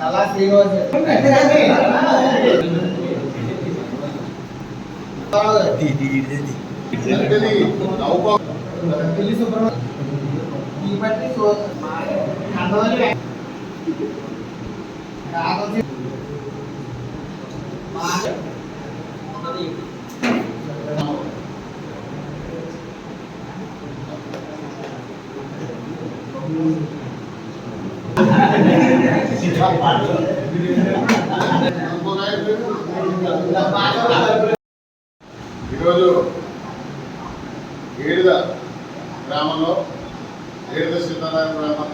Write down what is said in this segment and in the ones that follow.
చాలా శ్రీనివాస్ పెళ్ళి సుబ్రహ్మణ్యం ఈ బట్టి సో- ఈరోజు ఏడుదా? గ్రామంలో ఏడుద సీతారామ గ్రామం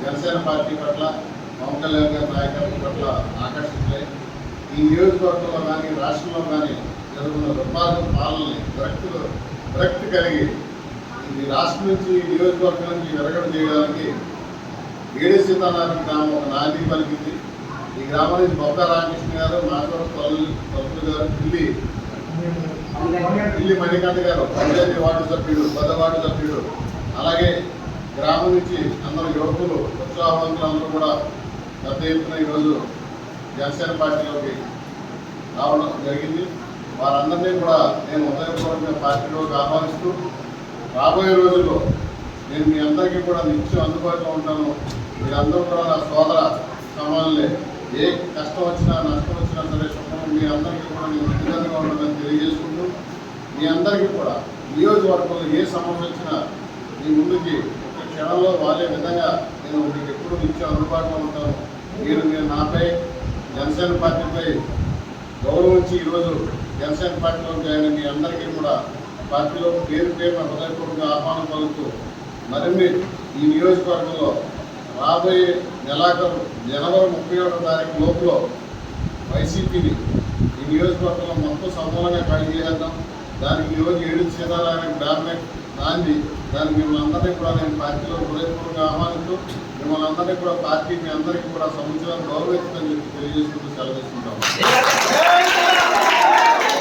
జనసేన పార్టీ పట్ల పవన్ కళ్యాణ్ గారి నాయకత్వం పట్ల ఆకర్షితులై ఈ నియోజకవర్గంలో కానీ రాష్ట్రంలో కానీ జరుగుతున్న దుర్మార్గం పాలనని విరక్తి విరక్తి కలిగి ఈ రాష్ట్రం నుంచి ఈ నియోజకవర్గం నుంచి విరగడ చేయడానికి ఏడు సీతారామ గ్రామం ఒక నాంది పలికింది. ఈ గ్రామం నుంచి బొక్క రామకృష్ణ గారు మాధవ తల్లి తల్లులు గారు పిల్లి పిల్లి మణికాంత్ గారు పంచాయతీ వార్డు సభ్యుడు పెద్ద వార్డు సభ్యుడు అలాగే గ్రామం నుంచి అందరు యువకులు ఉత్సాహవంతులు అందరూ కూడా పెద్ద ఎత్తున ఈరోజు జనసేన పార్టీలోకి రావడం జరిగింది. వారందరినీ కూడా నేను ఉదయపూర్వకంగా పార్టీలోకి ఆహ్వానిస్తూ రాబోయే రోజుల్లో నేను మీ అందరికీ కూడా నిత్యం అందుబాటులో ఉంటాను. మీరందరూ కూడా నా సోదర సమానులే ఏ కష్టం వచ్చినా నష్టం వచ్చినా సరే సుఖం మీ అందరికీ కూడా నేను వ్యక్తిగతంగా ఉంటుందని మీ అందరికీ కూడా నియోజకవర్గంలో ఏ సమస్య వచ్చినా మీ ముందుకి ఒక క్షణంలో వాళ్ళే విధంగా నేను మీకు ఎప్పుడు నిత్యం అందుబాటులో ఉంటాను. మీరు మీరు నాపై జనసేన పార్టీపై గౌరవించి ఈరోజు జనసేన పార్టీలో జాయిన్ మీ అందరికీ కూడా పార్టీలో పేరు పేరున హృదయపూర్వక ఆహ్వానం పలుకుతూ మరిన్ని ఈ నియోజకవర్గంలో రాబోయే నెలాఖరు జనవరి ముప్పై ఒకటో తారీఖు లోపల వైసీపీని ఈ నియోజకవర్గంలో మొత్తం సమూలంగా ఖాళీ చేసేద్దాం. దానికి ఈరోజు ఏడు సీతారాయణ గ్రామే దాన్ని దానికి మిమ్మల్ని అందరినీ కూడా నేను పార్టీలో హృదయపూర్వకంగా ఆహ్వానిస్తూ మిమ్మల్ని అందరినీ కూడా పార్టీ మీ అందరికీ కూడా సముచితం గౌరవిస్తుందని చెప్పి తెలియజేసుకుంటూ సెలవు